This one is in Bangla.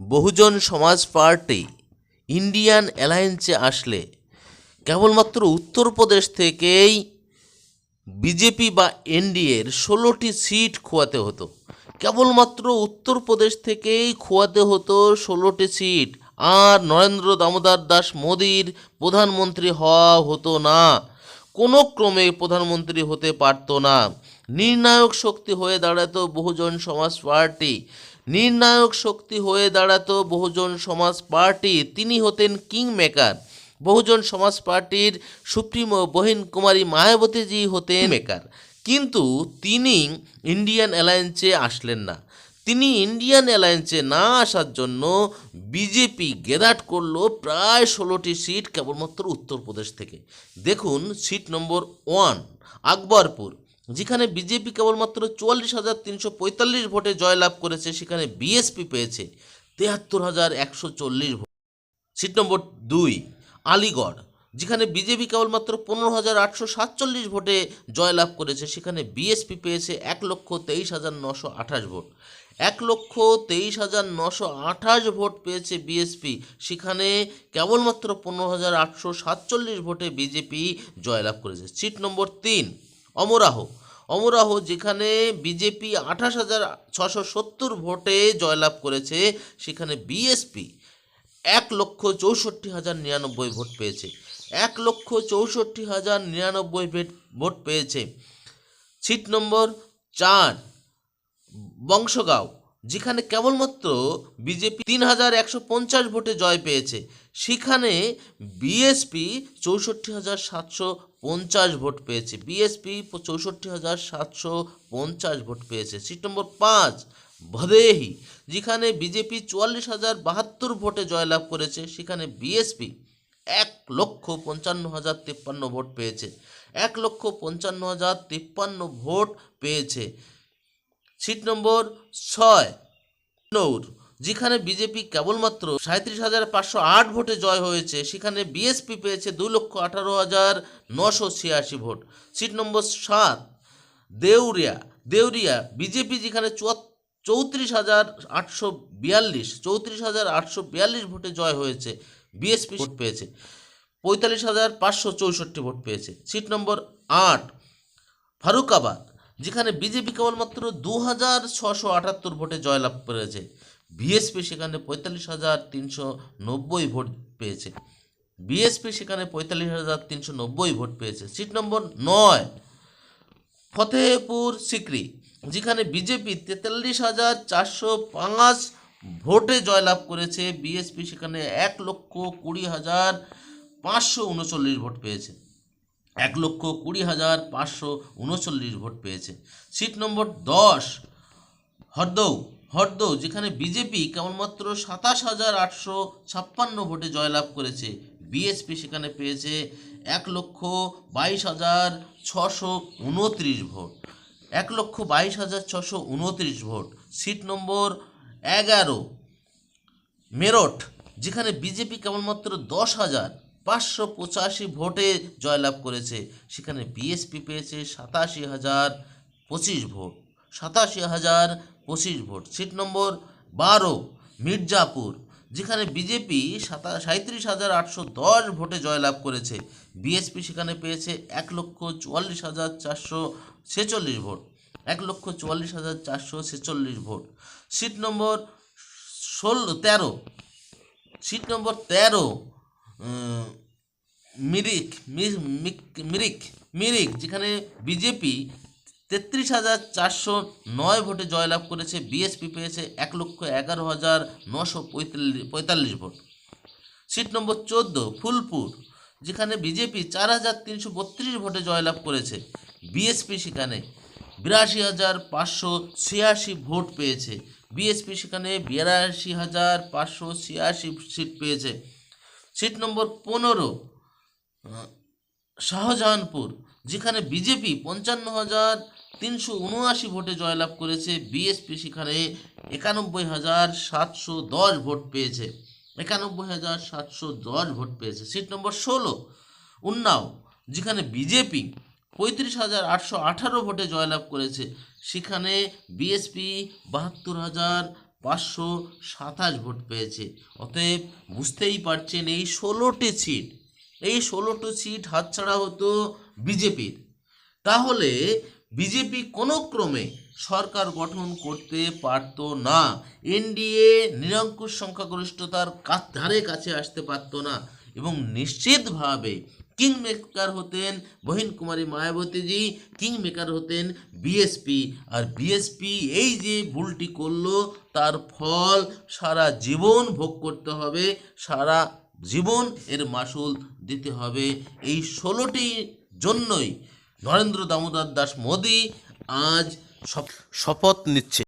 বহুজন সমাজ পার্টি ইন্ডিয়ান অ্যালায়েন্সে আসলে কেবলমাত্র উত্তরপ্রদেশ থেকেই বিজেপি বা এনডিএর ষোলোটি সিট খোয়াতে হতো। কেবলমাত্র উত্তরপ্রদেশ থেকেই খোয়াতে হতো ষোলোটি সিট। আর নরেন্দ্র দামোদর দাস মোদির প্রধানমন্ত্রী হওয়া হতো না। কোনো ক্রমে প্রধানমন্ত্রী হতে পারতো না। নির্ণায়ক শক্তি হয়ে দাঁড়াতো বহুজন সমাজ পার্টি। নির্ণায়ক শক্তি হয়ে দাঁড়াতো বহুজন সমাজ পার্টি। তিনি হতেন কিং মেকার বহুজন সমাজ পার্টির সুপ্রিমো বহিন কুমারী মায়াবতীজি হতেন মেকার কিন্তু তিনি ইন্ডিয়ান অ্যালায়েন্সে আসলেন না। তিনি ইন্ডিয়ান অ্যালায়েন্সে না আসার জন্য বিজেপি গেদাট করল প্রায় ষোলোটি সিট কেবলমাত্র উত্তরপ্রদেশ থেকে। দেখুন সিট নম্বর ওয়ান, আকবরপুর। যেখানে বিজেপি কেবলমাত্র চুয়াল্লিশ হাজার তিনশো পঁয়তাল্লিশ ভোটে জয়লাভ করেছে, সেখানে বিএসপি পেয়েছে তেহাত্তর হাজার একশো চল্লিশ ভোট। সিট নম্বর দুই, আলিগড়, যেখানে বিজেপি কেবলমাত্র পনেরো হাজার আটশো সাতচল্লিশ ভোটে জয়লাভ করেছে, সেখানে বিএসপি পেয়েছে এক লক্ষ তেইশ হাজার নশো আঠাশ ভোট। এক লক্ষ তেইশ হাজার নশো আঠাশ ভোট পেয়েছে বিএসপি সেখানে কেবলমাত্র পনেরো হাজার আটশো সাতচল্লিশ ভোটে বিজেপি জয়লাভ করেছে। সিট নম্বর তিন, অমরাহ অমরাহ, যেখানে বিজেপি আঠাশ হাজার ছশো সত্তর ভোটে জয়লাভ করেছে, সেখানে বিএসপি এক লক্ষ চৌষট্টি হাজার নিরানব্বই ভোট পেয়েছে। এক লক্ষ চৌষট্টি হাজার নিরানব্বই ভেট- পেয়েছে। সিট নম্বর চার, বংশগাঁও, যেখানে কেবলমাত্র বিজেপি তিন হাজার একশো পঞ্চাশ ভোটে জয় পেয়েছে, সেখানে বিএসপি চৌষট্টি হাজার সাতশো পঞ্চাশ ভোট পেয়েছে। বিএসপি চৌষট্টি হাজার সাতশো পঞ্চাশ ভোট পেয়েছে। সিট নম্বর পাঁচ, ভদেহি, যেখানে বিজেপি চুয়াল্লিশ হাজার বাহাত্তর ভোটে জয়লাভ করেছে, সেখানে বিএসপি এক লক্ষ পঞ্চান্ন হাজার তিপ্পান্ন ভোট পেয়েছে। এক লক্ষ পঞ্চান্ন হাজার তিপ্পান্ন ভোট পেয়েছে। সিট নম্বর ছয় নৌর যেখানে বিজেপি কেবলমাত্র সাঁত্রিশ হাজার পাঁচশো আট ভোটে জয় হয়েছে, সেখানে বিএসপি পেয়েছে দু লক্ষ আঠারো হাজার নশো ছিয়াশি ভোট। সিট নম্বর সাত, দেউরিয়া। দেউরিয়া, বিজেপি যেখানে চুয়াত্তর চৌত্রিশ হাজার আটশো বিয়াল্লিশ, চৌত্রিশ হাজার আটশো বিয়াল্লিশ ভোটে জয় হয়েছে, বিএসপি ভোট পেয়েছে। পঁয়তাল্লিশ হাজার পাঁচশো চৌষট্টি ভোট পেয়েছে। সিট নম্বর আট, ফারুকাবাদ, যেখানে বিজেপি কেবলমাত্র দু হাজার ছশো আটাত্তর ভোটে জয়লাভ করেছে। বিএসপি সেখানে পঁয়তাল্লিশ হাজার তিনশো নব্বই ভোট পেয়েছে। বিএসপি সেখানে পঁয়তাল্লিশ হাজার তিনশো নব্বই ভোট পেয়েছে। সিট নম্বর নয়, ফতেহপুর সিকরি, যেখানে বিজেপি তেতাল্লিশ হাজার চারশো পাঁচ ভোটে জয়লাভ করেছে। বিএসপি সেখানে এক লক্ষ কুড়ি হাজার পাঁচশো উনচল্লিশ ভোট পেয়েছে। এক লক্ষ কুড়ি হাজার পাঁচশো উনচল্লিশ ভোট পেয়েছে। সিট নম্বর দশ, হরদৌ হরদৌ, যেখানে বিজেপি কেবলমাত্র সাতাশ হাজার আটশো ছাপ্পান্ন ভোটে জয়লাভ করেছে। বিএসপি সেখানে পেয়েছে এক লক্ষ বাইশ হাজার ছশো উনত্রিশ ভোট। এক লক্ষ বাইশ হাজার ছশো উনত্রিশ ভোট। সিট নম্বর এগারো, মেরঠ, যেখানে বিজেপি কেবলমাত্র দশ হাজার পাঁচশো পঁচাশি ভোটে জয়লাভ করেছে। সেখানে বিএসপি পেয়েছে সাতাশি হাজার পঁচিশ ভোট। সাতাশি হাজার পঁচিশ ভোট। সিট নম্বর বারো, মির্জাপুর, যেখানে বিজেপি সাতা সাঁত্রিশ হাজার আটশো দশ ভোটে জয়লাভ করেছে। বিএসপি সেখানে পেয়েছে এক লক্ষ চুয়াল্লিশ হাজার চারশো ছেচল্লিশ ভোট। এক লক্ষ চুয়াল্লিশ হাজার চারশো ছেচল্লিশ ভোট। সিট নম্বর ষোলো, তেরো, সিট নম্বর তেরো মিরিক মি- মিক- মিরিক মিরিক, যেখানে বিজেপি তেত্রিশ হাজার চারশো নয় ভোটে জয়লাভ করেছে বিএসপি, পেয়েছে এক লক্ষ এগারো হাজার নশো পঁয়তাল্লিশ ভোট। সিট নম্বর চোদ্দ, ফুলপুর, যেখানে বিজেপি চার হাজার তিনশো বত্রিশ ভোটে জয়লাভ করেছে। বিএসপি সেখানে বিরাশি হাজার পাঁচশো ছিয়াশি ভোট পেয়েছে। বিএসপি সেখানে বিরাশি হাজার পাঁচশো ছিয়াশি সিট পেয়েছে। সিট নম্বর পনেরো শাহজাহানপুর, যেখানে বিজেপি পঞ্চান্ন হাজার তিনশো উনআশি ভোটে জয়লাভ করেছে বিএসপি সেখানে একানব্বই হাজার সাতশো দশ ভোট পেয়েছে। একানব্বই হাজার সাতশো দশ ভোট পেয়েছে। সিট নম্বর ষোলো, উন্নাও, যেখানে বিজেপি পঁয়ত্রিশ হাজার আটশো আঠারো ভোটে জয়লাভ করেছে, সেখানে বিএসপি বাহাত্তর হাজার পাঁচশো সাতাশ ভোট পেয়েছে। অতএব বুঝতেই পারছেন এই ষোলোটি সিট, এই ষোলোটি সিট হাতছাড়া হতো বিজেপির তাহলে বিজেপি কোনো ক্রমে সরকার গঠন করতে পারত না। এনডিএ নিরঙ্কুশ সংখ্যাগরিষ্ঠতার ধারে কাছে আসতে পারত না এবং নিশ্চিতভাবে কিং মেকার হতেন বহিন কুমারী মায়াবতীজি কিং মেকার হতেন বিএসপি। আর বিএসপি এই যে ভুলটি করল, তার ফল সারা জীবন ভোগ করতে হবে, সারা জীবন এর মাসুল দিতে হবে। এই ষোলোটি জন্যই নরেন্দ্র দামোদর দাস মোদী আজ শপ- শপথ নিচ্ছে।